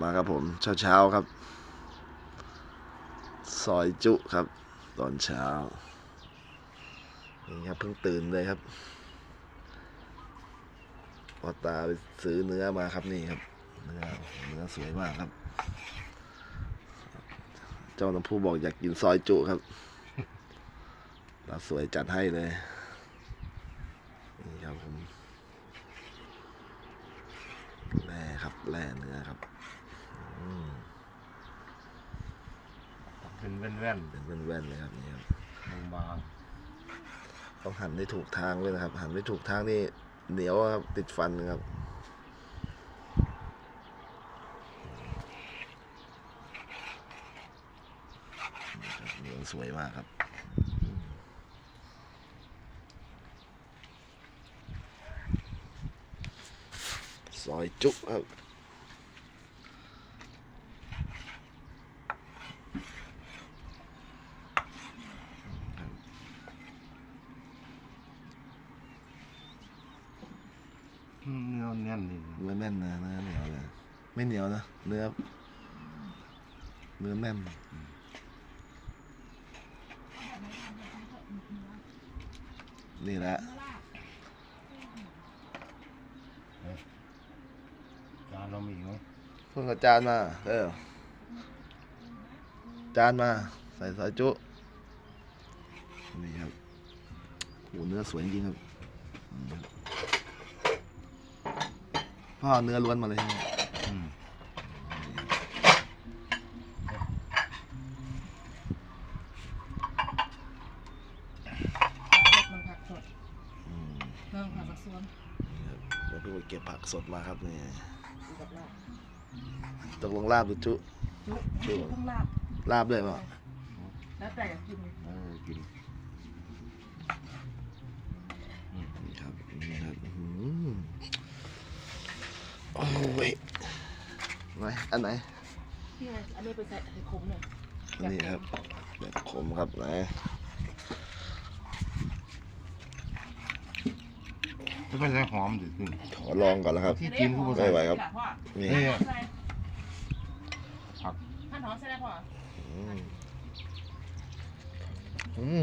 มาครับผมเช้าเช้าๆครับ ซอยจุครับ ตอนเช้า นี่ครับเพิ่งตื่นเลยครับพอตาไปซื้อเนื้อมาครับนี่ครับเนื้อเนื้อสวยมากครับ เจ้าน้ำผู้บอกอยากกินซอยจุครับตาสวยจัดให้เลยนี่ครับผม แร่ครับแร่เนื้อครับอืมเป็นแว่นเป็นแว่นๆเลยครับนี่ครับๆบางต้องหั่นได้ถูกทางด้วยนะครับ หั่นไม่ถูกทางนี่เหนียวครับติดฟันครับเหนียวสวยมากครับ ซ อยจุครับๆอืมเนื้อแน่นนี่เนื้อแน่นนะเนื้อเหนียวเลยไม่เหนียวนะเนื้อเนื้อแน่นนี่แหละ จานเรามีอีกไหมเพิ่งเอาจานมา เออ จานมา ใส่ซอยจุนี่ครับโหเนื้อสวยจริงๆครับอืมครับพ่อเอาเนื้อล้วนมาเลยใช่ไหมอืมมันผักสดอืมเรื่องผักสวนนี่ครับแล้วเพิ่งไปเก็บผักสดมาครับนี่อยู่ กับเราตกลงลาบหรือจุจุจุต้องลาบลาบด้วยเปล่าแล้วแต่อยากกินเออกินนี่ครับนี่ครับอื้อหือโอ้ยไหนอันไหนพี่ไงอันนี้ไปใส่ให้ขมหน่อยอันนี้ครับแบบขมครับไหน จะไม่ใช่หอมดิคุณขอลองก่อนแล้วครับ ที่กินผู้ไม่ใส่ไหวครับพ่อนี่นี่ใส่ผักท่านหอมใส่ได้พ่ออืมอืม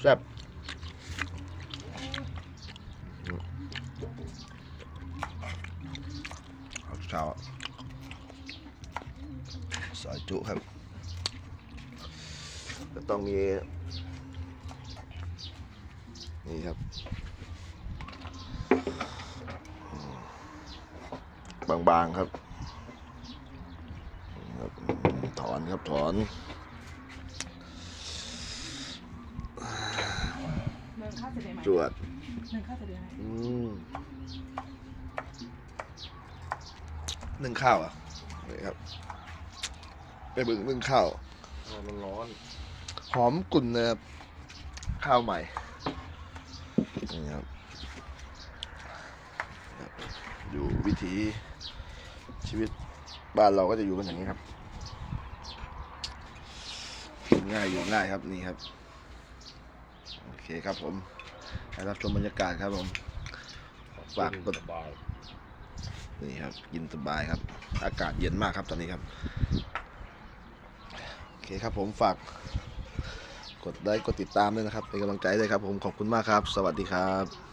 แซ่บเอาเช้าซอยจุครับ ก็ต้องมี นี่ครับอืม บางๆครับครับอืมถอนครับถอนเมืองข้าวเสด็จไหมจวดเมืองข้าวเสด็จไหมอืมนึ่งข้าวอะนี่ครับไปบึงนึ่งข้าวมันร้อน หอมกลุ่นนะครับข้าวใหม่นี่ครับครับ อยู่วิถีชีวิตบ้านเราก็จะอยู่กันอย่างนี้ครับกินง่ายอยู่ง่ายครับนี่ครับ โอเคครับผมให้รับชมบรรยากาศครับผมฝากกดนี่ครับกินสบายครับ อากาศเย็นมากครับตอนนี้ครับ โอเคครับผมฝาก กดไลค์กดติดตามด้วยนะครับ เป็นกำลังใจด้วยครับผมขอบคุณมากครับ สวัสดีครับ